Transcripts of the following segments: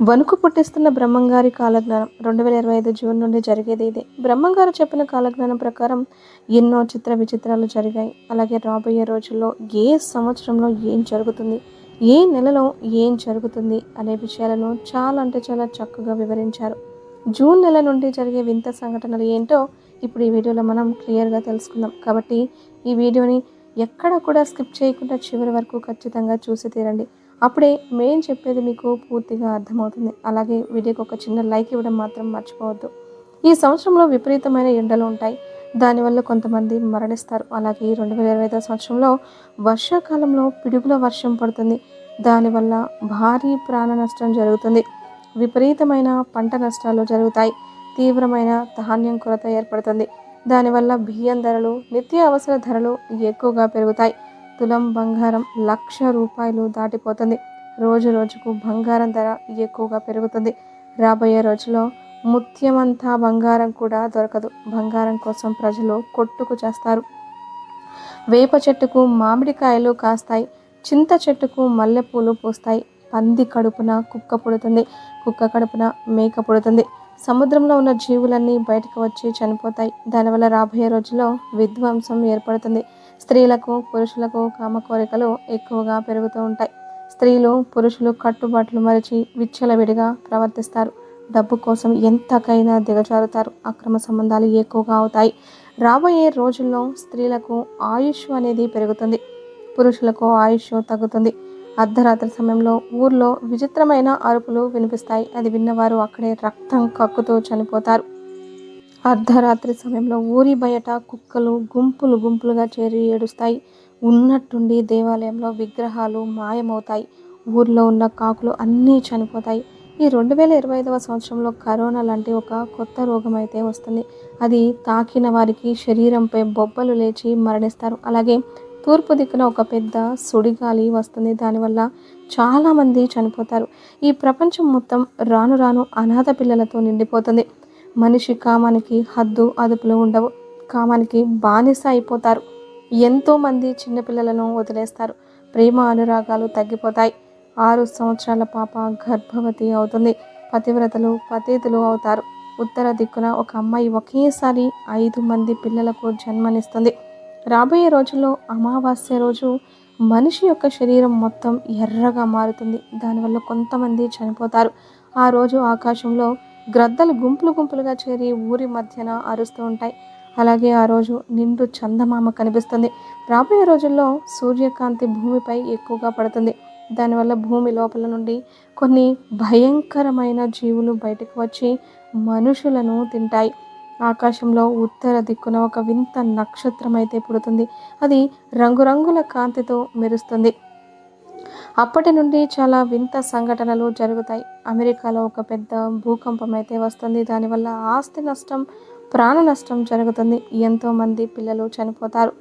వణుకు పుట్టిస్తున్న బ్రహ్మంగారి కాలజ్ఞానం రెండు వేల ఇరవై ఐదు జూన్ నుండి జరిగేది ఇదే. బ్రహ్మంగారు చెప్పిన కాలజ్ఞానం ప్రకారం ఎన్నో చిత్ర విచిత్రాలు జరిగాయి. అలాగే రాబోయే రోజుల్లో ఏ సంవత్సరంలో ఏం జరుగుతుంది ఏ నెలలో ఏం జరుగుతుంది అనే విషయాలను చాలా అంటే చాలా చక్కగా వివరించారు. జూన్ నెల నుండి జరిగే వింత సంఘటనలు ఏంటో ఇప్పుడు ఈ వీడియోలో మనం క్లియర్గా తెలుసుకుందాం. కాబట్టి ఈ వీడియోని ఎక్కడ కూడా స్కిప్ చేయకుండా చివరి వరకు ఖచ్చితంగా చూసి తీరండి. అప్పుడే మేము చెప్పేది మీకు పూర్తిగా అర్థమవుతుంది. అలాగే వీడియోకి ఒక చిన్న లైక్ ఇవ్వడం మాత్రం మర్చిపోవద్దు. ఈ సంవత్సరంలో విపరీతమైన ఎండలు ఉంటాయి. దానివల్ల కొంతమంది మరణిస్తారు. అలాగే రెండు వేల ఇరవై ఐదో సంవత్సరంలో వర్షాకాలంలో పిడుగుల వర్షం పడుతుంది. దానివల్ల భారీ ప్రాణ నష్టం జరుగుతుంది. విపరీతమైన పంట నష్టాలు జరుగుతాయి. తీవ్రమైన ధాన్యం కొరత ఏర్పడుతుంది. దానివల్ల బియ్యం ధరలు నిత్య అవసర ధరలు ఎక్కువగా పెరుగుతాయి. తులం బంగారం లక్ష రూపాయలు దాటిపోతుంది. రోజు రోజుకు బంగారం ధర ఎక్కువగా పెరుగుతుంది. రాబోయే రోజుల్లో ముత్యమంతా బంగారం కూడా దొరకదు. బంగారం కోసం ప్రజలు కొట్టుకు చేస్తారు. వేప చెట్టుకు మామిడికాయలు కాస్తాయి. చింత చెట్టుకు మల్లెపూలు పూస్తాయి. పంది కడుపున కుక్క పుడుతుంది. కుక్క కడుపున మేక పుడుతుంది. సముద్రంలో ఉన్న జీవులన్నీ బయటకు వచ్చి చనిపోతాయి. దానివల్ల రాబోయే రోజుల్లో విధ్వంసం ఏర్పడుతుంది. స్త్రీలకు పురుషులకు కామ కోరికలు ఎక్కువగా పెరుగుతూ ఉంటాయి. స్త్రీలు పురుషులు కట్టుబాట్లు మరిచి విచ్చలవిడిగా ప్రవర్తిస్తారు. డబ్బు కోసం ఎంతకైనా దిగజారుతారు. అక్రమ సంబంధాలు ఎక్కువగా అవుతాయి. రాబోయే రోజుల్లో స్త్రీలకు ఆయుష్ అనేది పెరుగుతుంది. పురుషులకు ఆయుష్ తగ్గుతుంది. అర్ధరాత్రి సమయంలో ఊర్లో విచిత్రమైన అరుపులు వినిపిస్తాయి. అది విన్నవారు అక్కడే రక్తం కక్కుతూ చనిపోతారు. అర్ధరాత్రి సమయంలో ఊరి బయట కుక్కలు గుంపులు గుంపులుగా చేరి ఏడుస్తాయి. ఉన్నట్టుండి దేవాలయంలో విగ్రహాలు మాయమవుతాయి. ఊర్లో ఉన్న కాకులు అన్నీ చనిపోతాయి. ఈ రెండు వేల ఇరవై ఐదవ సంవత్సరంలో కరోనా లాంటి ఒక కొత్త రోగం అయితే వస్తుంది. అది తాకిన వారికి శరీరంపై బొబ్బలు లేచి మరణిస్తారు. అలాగే తూర్పు దిక్కున ఒక పెద్ద సుడిగాలి వస్తుంది. దానివల్ల చాలామంది చనిపోతారు. ఈ ప్రపంచం మొత్తం రాను రాను అనాథ పిల్లలతో నిండిపోతుంది. మనిషి కామానికి హద్దు అదుపులు ఉండవు. కామానికి బానిస అయిపోతారు. ఎంతోమంది చిన్నపిల్లలను వదిలేస్తారు. ప్రేమ అనురాగాలు తగ్గిపోతాయి. ఆరు సంవత్సరాల పాప గర్భవతి అవుతుంది. పతివ్రతలు పతీతులు అవుతారు. ఉత్తర దిక్కున ఒక అమ్మాయి ఒకేసారి ఐదు మంది పిల్లలకు జన్మనిస్తుంది. రాబోయే రోజుల్లో అమావాస్య రోజు మనిషి యొక్క శరీరం మొత్తం ఎర్రగా మారుతుంది. దానివల్ల కొంతమంది చనిపోతారు. ఆ రోజు ఆకాశంలో గ్రద్దలు గుంపులు గుంపులుగా చేరి ఊరి మధ్యన అరుస్తూ ఉంటాయి. అలాగే ఆ రోజు నిండు చందమామ కనిపిస్తుంది. రాబోయే రోజుల్లో సూర్యకాంతి భూమిపై ఎక్కువగా పడుతుంది. దానివల్ల భూమి లోపల నుండి కొన్ని భయంకరమైన జీవులు బయటకు వచ్చి మనుషులను తింటాయి. ఆకాశంలో ఉత్తర దిక్కున ఒక వింత నక్షత్రం అయితే పుడుతుంది. అది రంగురంగుల కాంతితో మెరుస్తుంది. అప్పటి నుండి చాలా వింత సంఘటనలు జరుగుతాయి. అమెరికాలో ఒక పెద్ద భూకంపం అయితే వస్తుంది. దానివల్ల ఆస్తి నష్టం ప్రాణ నష్టం జరుగుతుంది. ఎంతోమంది పిల్లలు చనిపోతారు.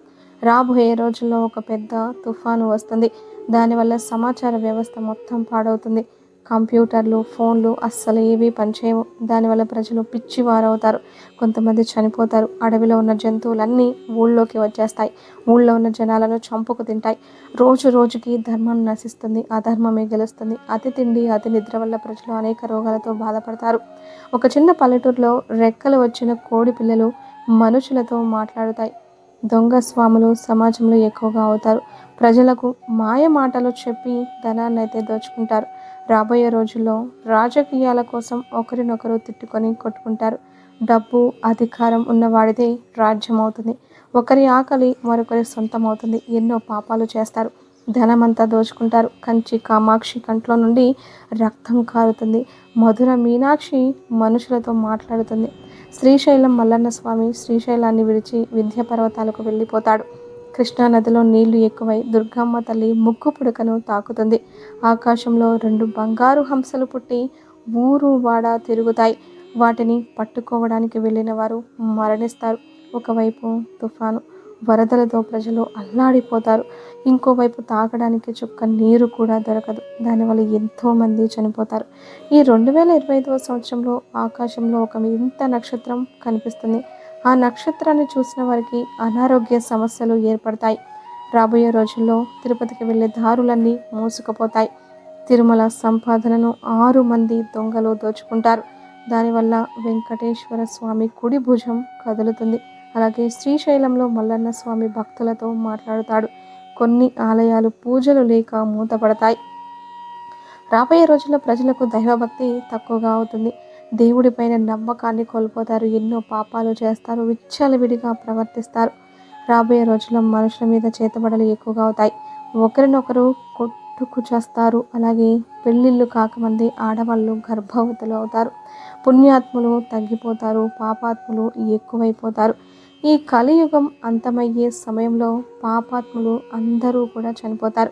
రాబోయే రోజుల్లో ఒక పెద్ద తుఫాను వస్తుంది. దానివల్ల సమాచార వ్యవస్థ మొత్తం పాడవుతుంది. కంప్యూటర్లు ఫోన్లు అస్సలు ఏవి పనిచేయవు. దానివల్ల ప్రజలు పిచ్చివారవుతారు. కొంతమంది చనిపోతారు. అడవిలో ఉన్న జంతువులన్నీ ఊళ్ళోకి వచ్చేస్తాయి. ఊళ్ళో ఉన్న జనాలను చంపుకు తింటాయి. రోజు రోజుకి ధర్మం నశిస్తుంది. అధర్మమే గెలుస్తుంది. అతి తిండి అతి నిద్ర వల్ల ప్రజలు అనేక రోగాలతో బాధపడతారు. ఒక చిన్న పల్లెటూరులో రెక్కలు వచ్చిన కోడి పిల్లలు మనుషులతో మాట్లాడుతాయి. దొంగ స్వాములు సమాజంలో ఎక్కువగా అవుతారు. ప్రజలకు మాయ మాటలు చెప్పి ధనాన్ని అయితే దోచుకుంటారు. రాబోయే రోజుల్లో రాజకీయాల కోసం ఒకరినొకరు తిట్టుకొని కొట్టుకుంటారు. డబ్బు అధికారం ఉన్నవాడిదే రాజ్యం అవుతుంది ఒకరి ఆకలి మరొకరి సొంతం అవుతుంది ఎన్నో పాపాలు చేస్తారు. ధనమంతా దోచుకుంటారు. కంచి కామాక్షి కంట్లో నుండి రక్తం కారుతుంది. మధుర మీనాక్షి మనుషులతో మాట్లాడుతుంది. శ్రీశైలం మల్లన్న స్వామి శ్రీశైలాన్ని విడిచి వింధ్య పర్వతాలకు వెళ్ళిపోతాడు. కృష్ణా నదిలో నీళ్ళు ఎక్కువై దుర్గమ్మ తల్లి ముక్కు పుడకను తాకుతుంది. ఆకాశంలో రెండు బంగారు హంసలు పుట్టి ఊరు వాడ తిరుగుతాయి. వాటిని పట్టుకోవడానికి వెళ్ళిన వారు మరణిస్తారు. ఒకవైపు తుఫాను వరదలతో ప్రజలు అల్లాడిపోతారు. ఇంకోవైపు తాగడానికి చుక్క నీరు కూడా దొరకదు. దానివల్ల ఎంతోమంది చనిపోతారు. ఈ రెండు వేల ఇరవై ఐదవ సంవత్సరంలో ఆకాశంలో ఒక వింత నక్షత్రం కనిపిస్తుంది. ఆ నక్షత్రాన్ని చూసిన వారికి అనారోగ్య సమస్యలు ఏర్పడతాయి. రాబోయే రోజుల్లో తిరుపతికి వెళ్ళే దారులన్నీ మూసుకుపోతాయి. తిరుమల సంపాదనను ఆరు మంది దొంగలు దోచుకుంటారు. దానివల్ల వెంకటేశ్వర స్వామి కుడి భుజం కదులుతుంది. అలాగే శ్రీశైలంలో మల్లన్న స్వామి భక్తులతో మాట్లాడుతాడు. కొన్ని ఆలయాలు పూజలు లేక మూతపడతాయి. రాబోయే రోజుల్లో ప్రజలకు దైవభక్తి తక్కువగా అవుతుంది. దేవుడిపైన నమ్మకాన్ని కోల్పోతారు. ఎన్నో పాపాలు చేస్తారు. విచ్చలవిడిగా ప్రవర్తిస్తారు. రాబోయే రోజుల్లో మనుషుల మీద చేతబడలు ఎక్కువగా అవుతాయి. ఒకరినొకరు కొట్టుకు చేస్తారు. అలాగే పెళ్ళిళ్ళు కాకమంది ఆడవాళ్ళు గర్భవతులు అవుతారు. పుణ్యాత్ములు తగ్గిపోతారు. పాపాత్ములు ఎక్కువైపోతారు. ఈ కలియుగం అంతమయ్యే సమయంలో పాపాత్ములు అందరూ కూడా చనిపోతారు.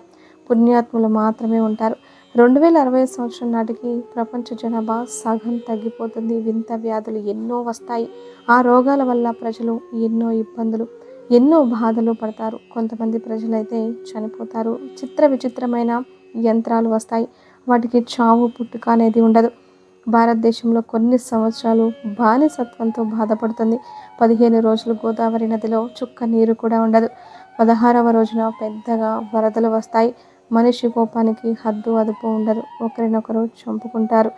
పుణ్యాత్ములు మాత్రమే ఉంటారు. రెండు వేల అరవై సంవత్సరం నాటికి ప్రపంచ జనాభా సగం తగ్గిపోతుంది. వింత వ్యాధులు ఎన్నో వస్తాయి. ఆ రోగాల వల్ల ప్రజలు ఎన్నో ఇబ్బందులు ఎన్నో బాధలు పడతారు. కొంతమంది ప్రజలైతే చనిపోతారు. చిత్ర విచిత్రమైన యంత్రాలు వస్తాయి. వాటికి చావు పుట్టుక అనేది ఉండదు. భారతదేశంలో కొన్ని సంవత్సరాలు బానిసత్వంతో బాధపడుతుంది. పదిహేను రోజులు గోదావరి నదిలో చుక్క నీరు కూడా ఉండదు. పదహారవ రోజున పెద్దగా వరదలు వస్తాయి. మనిషి కోపానికి హద్దు అదుపు ఉండదు ఒకరినొకరు చంపుకుంటారు.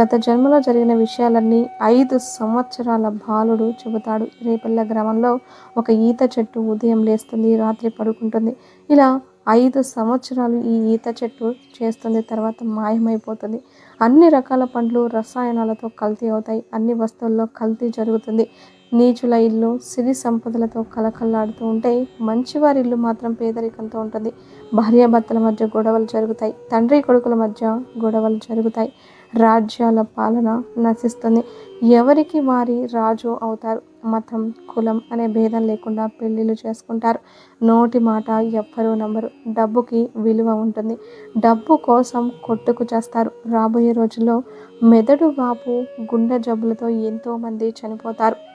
గత జన్మలో జరిగిన విషయాలన్నీ ఐదు సంవత్సరాల బాలుడు చెబుతాడు. రేపల్ల గ్రామంలో ఒక ఈత చెట్టు ఉదయం లేస్తుంది రాత్రి పడుకుంటుంది. ఇలా ఐదు సంవత్సరాలు ఈ ఈత చెట్టు చేస్తుంది తర్వాత మాయమైపోతుంది. అన్ని రకాల పండ్లు రసాయనాలతో కల్తీ అవుతాయి. అన్ని వస్తువుల్లో కల్తీ జరుగుతుంది. నీచుల ఇల్లు సిరి సంపదలతో కలకల్లాడుతూ ఉంటే మంచివారి ఇల్లు మాత్రం పేదరికంతో ఉంటుంది. భార్యాభర్తల మధ్య గొడవలు జరుగుతాయి. తండ్రి కొడుకుల మధ్య గొడవలు జరుగుతాయి. రాజ్యాల పాలన నశిస్తుంది. ఎవరికి వారి రాజు అవుతారు? మతం కులం అనే భేదం లేకుండా పెళ్ళిళ్ళు చేసుకుంటారు. నోటి మాట ఎవ్వరూ నమ్మరు. డబ్బుకి విలువ ఉంటుంది. డబ్బు కోసం కొట్టుకు చేస్తారు. రాబోయే రోజుల్లో మెదడు వాపు గుండె జబ్బులతో ఎంతోమంది చనిపోతారు.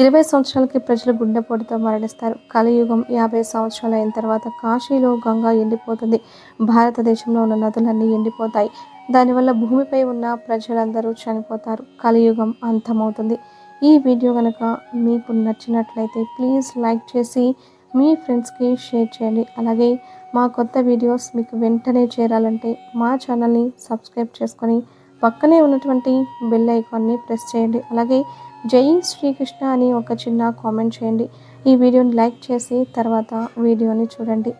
ఇరవై సంవత్సరాలకి ప్రజలు గుండెపోటుతో మరణిస్తారు. కలియుగం యాభై సంవత్సరాలు అయిన తర్వాత కాశీలో గంగా ఎండిపోతుంది. భారతదేశంలో ఉన్న నదులన్నీ ఎండిపోతాయి. దానివల్ల భూమిపై ఉన్న ప్రజలందరూ చనిపోతారు. కలియుగం అంతమవుతుంది. ఈ వీడియో కనుక మీకు నచ్చినట్లయితే ప్లీజ్ లైక్ చేసి మీ ఫ్రెండ్స్కి షేర్ చేయండి. అలాగే మా కొత్త వీడియోస్ మీకు వెంటనే చేరాలంటే మా ఛానల్ని సబ్స్క్రైబ్ చేసుకొని పక్కనే ఉన్నటువంటి బెల్ ఐకాన్ని ప్రెస్ చేయండి. అలాగే జై శ్రీకృష్ణ అని ఒక చిన్న కామెంట్ చేయండి. ఈ వీడియోని లైక్ చేసి తర్వాత వీడియోని చూడండి.